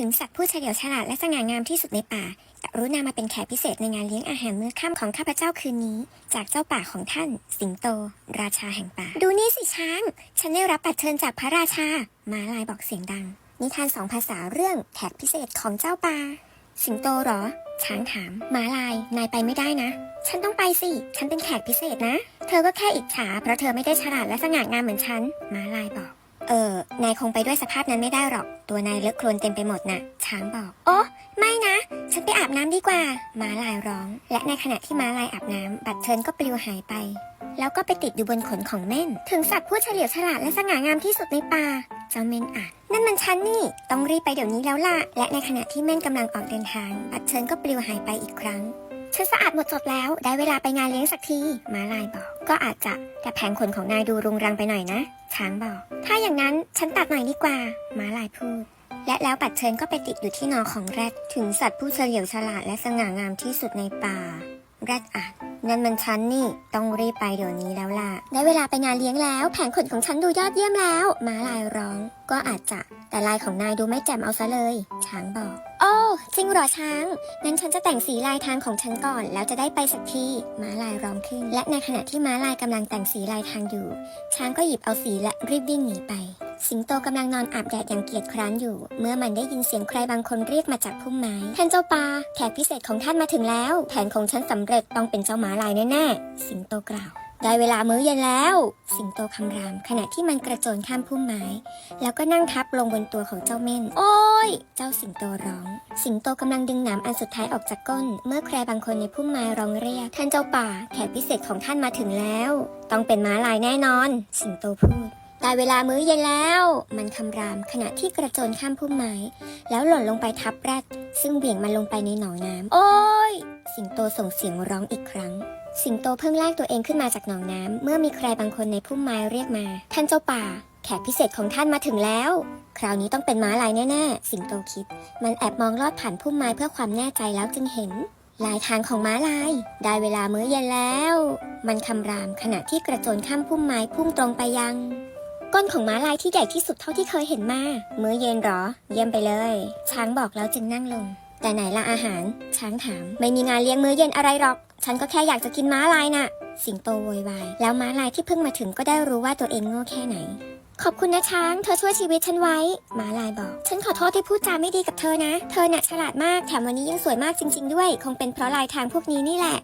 ถึงสัตว์ผู้เฉลียวฉลาดและสง่างามที่สุดในป่า กรุณามาเป็นแขกพิเศษในงานเลี้ยงอาหารมื้อค่ำของข้าพเจ้าคืนนี้ จากเจ้าป่าของท่าน สิงโต ราชาแห่งป่า ดูนี่สิช้าง ฉันได้รับบัตรเชิญจากพระราชาม้าลายบอกเสียงดัง นิทานสองภาษาเรื่องแขกพิเศษของเจ้าป่า สิงโตหรอ ช้างถามม้าลาย นายไปไม่ได้นะ ฉันต้องไปสิ ฉันเป็นแขกพิเศษนะ เธอก็แค่อิจฉาเพราะเธอไม่ได้ฉลาดและสง่างามเหมือนฉันม้าลายบอก เออ นายคงไปด้วยสภาพนั้นไม่ได้หรอก ตัวนายเลอะโคลนเต็มไปหมดน่ะ ช้างบอก โอ้ไม่นะ ฉันไปอาบน้ำดีกว่า ม้าลายร้อง และในขณะที่ม้าลายอาบน้ำบัตรเชิญก็ปลิวหายไป แล้วก็ไปติดอยู่บนขนของเม่น ถึงสัตว์ผู้เฉลียวฉลาดและสง่างามที่สุดในป่า เจ้าเม่นอ่านนั่นมันฉันนี่ ต้องรีบไปเดี๋ยวนี้แล้วล่ะ และในขณะที่เม่นกำลังออกเดินทาง บัตรเชิญก็ปลิวหายไปอีกครั้ง ฉันสะอาดหมดจดแล้ว ได้เวลาไปงานเลี้ยงสักทีม้าลายบอก ก็อาจจะแต่แผงขนของนายดูรุงรังไปหน่อยนะ ช้างบอก ถ้าอย่างนั้นฉันตัดหน่อยดีกว่าม้าลายพูด และแล้วบัตเชิญก็ไปติดอยู่ที่นอของแรด ถึงสัตว์ผู้เฉลียวฉลาดและสง่างามที่สุดในป่า แรดอ่าน นั่นมันฉันนี่ ต้องรีบไปเดี๋ยวนี้แล้วล่ะ ได้เวลาไปงานเลี้ยงแล้ว แผงขนของฉันดูยอดเยี่ยมแล้ว ม้าลายร้อง ก็อาจจะ แต่ลายของนายดูไม่แจ่มเอาซะเลย ช้างบอก โอ้จริงเหรอช้าง งั้นฉันจะแต่งสีลายทางของฉันก่อน แล้วจะได้ไปสักที ม้าลายร้องขึ้น และในขณะที่ม้าลายกำลังแต่งสีลายทางอยู่ ช้างก็หยิบเอาสีและรีบวิ่งหนีไป สิงโตกำลังนอนอาบแดดอย่างเกียจคร้านอยู่ เมื่อมันได้ยินเสียงใครบางคนเรียกมาจากพุ่มไม้ท่านเจ้าปลาแขกพิเศษของท่านมาถึงแล้ว แผนของฉันสำเร็จต้องเป็นเจ้าหมาลายแน่ๆสิงโตกล่าวได้เวลามื้อเย็นแล้ว สิงโตคำราม ขณะที่มันกระโจนข้ามพุ่มไม้ แล้วก็นั่งทับลงบนตัวของเจ้าเม่น โอ้ย เจ้าสิงโตร้อง สิงโตกำลังดึงหนามอันสุดท้ายออกจากก้น เมื่อใครบางคนในพุ่มไม้ร้องเรียก ท่านเจ้าป่า แขกพิเศษของท่านมาถึงแล้ว ต้องเป็นม้าลายแน่นอน สิงโตพูด ได้เวลามื้อเย็นแล้ว มันคำรามขณะที่กระโจนข้ามพุ่มไม้ แล้วหล่นลงไปทับแรด ซึ่งเบี่ยงมันลงไปในหนองน้ำโอ้ย สิงโตส่งเสียงร้องอีกครั้ง สิงโตเพิ่งลากตัวเองขึ้นมาจากหนองน้ำเมื่อมีใครบางคนในพุ่มไม้เรียกมา ท่านเจ้าป่า แขกพิเศษของท่านมาถึงแล้ว คราวนี้ต้องเป็นม้าลายแน่ๆ สิงโตคิด มันแอบมองลอดผ่านพุ่มไม้เพื่อความแน่ใจแล้วจึงเห็นลายทางของม้าลาย ได้เวลามื้อเย็นแล้ว มันคำรามขณะที่กระโจนข้ามพุ่มไม้พุ่งตรงไปยัง ก้นของม้าลายที่ใหญ่ที่สุดเท่าที่เคยเห็นมา มื้อเย็นหรอ เยี่ยมไปเลย ช้างบอกแล้วจึงนั่งลง แต่ไหนละอาหาร ช้างถาม ไม่มีงานเลี้ยงมื้อเย็นอะไรหรอก ฉันก็แค่อยากจะกินม้าลายน่ะ สิงโตโวยวาย แล้วม้าลายที่เพิ่งมาถึงก็ได้รู้ว่าตัวเองโง่แค่ไหน ขอบคุณนะช้าง เธอช่วยชีวิตฉันไว้ ม้าลายบอก ฉันขอโทษที่พูดจาไม่ดีกับเธอนะ เธอน่ะฉลาดมาก แถมวันนี้ยังสวยมากจริง ๆ ด้วย คงเป็นเพราะลายทางพวกนี้นี่แหละ